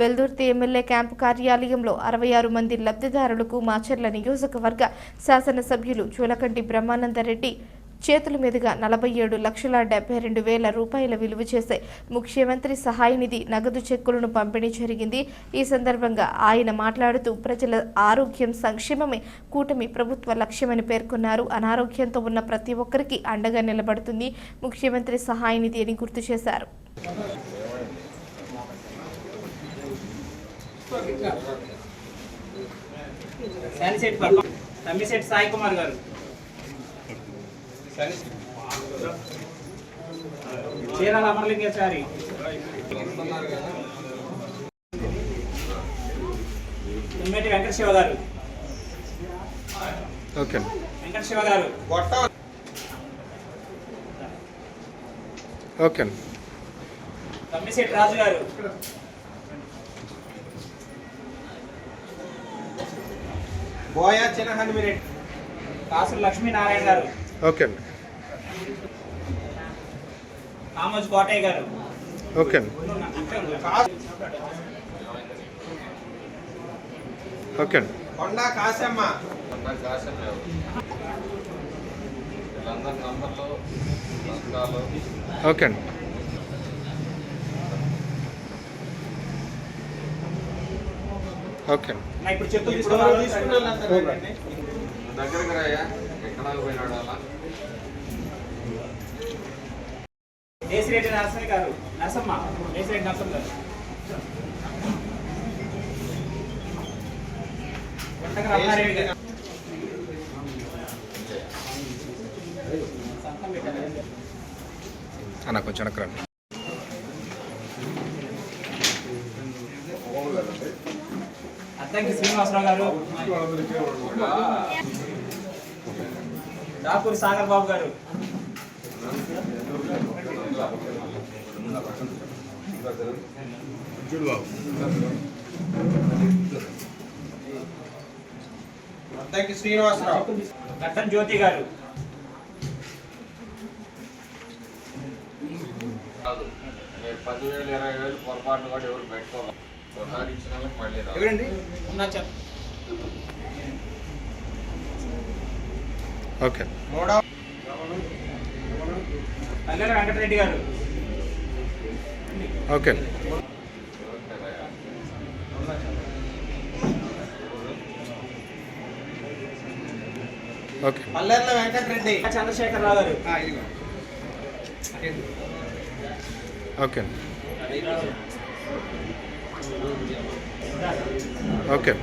Veldurthi MLA camp కార్యాలయంలో అరవై ఆరు మంది లబ్ధిదారులకు మాచర్ల నియోజకవర్గ శాసనసభ్యులు చూలకంటి బ్రహ్మానందరెడ్డి చేతుల మీదుగా నలభై ఏడు లక్షల డెబ్బై రెండు వేల రూపాయల విలువ చేసే ముఖ్యమంత్రి సహాయ నిధి నగదు చెక్కులను పంపిణీ జరిగింది. ఈ సందర్భంగా ఆయన మాట్లాడుతూ ప్రజల ఆరోగ్యం సంక్షేమమే కూటమి ప్రభుత్వ లక్ష్యమని పేర్కొన్నారు. అనారోగ్యంతో ఉన్న ప్రతి ఒక్కరికి అండగా నిలబడుతుంది ముఖ్యమంత్రి సహాయ నిధి అని గుర్తు చేశారు. తమ్మిశెట్టి సాయి కుమార్ గారు. చీరాల అమరలింగేశ్వరి తుమ్మేటి వెంకట శివ గారు. ఓకే. వెంకట శివ గారు. ఓకే. తమ్మిశెట్టి రాజు గారు. బోయా చిన్న హనుమిరెడ్డి కాసులు లక్ష్మీనారాయణ గారు. ఓకే అండి. కామోజు కోటయ్య గారు. ఓకే అండి. ఓకే అండి. కొండా కాశమ్మ. నంబర్లు సంతకాలు ఓకే అండి. ఓకే. ఇప్పుడు చెప్పులు ఇప్పుడు తీసుకున్నారు తీసుకున్న వాళ్ళందరూ రండి. దగ్గరికి రాయా ఎక్కడ పోయినాడు అలా? దేశిరెడ్డి నరసయ్య గారు నరసమ్మ దేశిరెడ్డి నరసమ్మ గారు. గుంటక రమణారెడ్డి గారు. సంతకం పెట్టారు. అన్న కొంచెం వెనక్కి అద్దంకి శ్రీనివాసరావు గారు. దాపూరి సాగర్ బాబు గారు. అద్దంకి శ్రీనివాసరావు. గడ్డం జ్యోతి గారు. పదివేలు ఇరవై వేలు పొరపాటు కూడా ఎవరు పెట్టుకోవాలి ఒకసారి ఇచ్చిన వాళ్ళకి మళ్ళీ రాదు. ఎవరండి ఉన్నా చెప్ ఓకే మూడవ పల్లెల వెంకటరెడ్డి గారు ఓకే అండి ఓకే పల్లెర్ల వెంకటరెడ్డి చంద్రశేఖరరావు గారు ఆ, ఇదిగో. Okay Okay.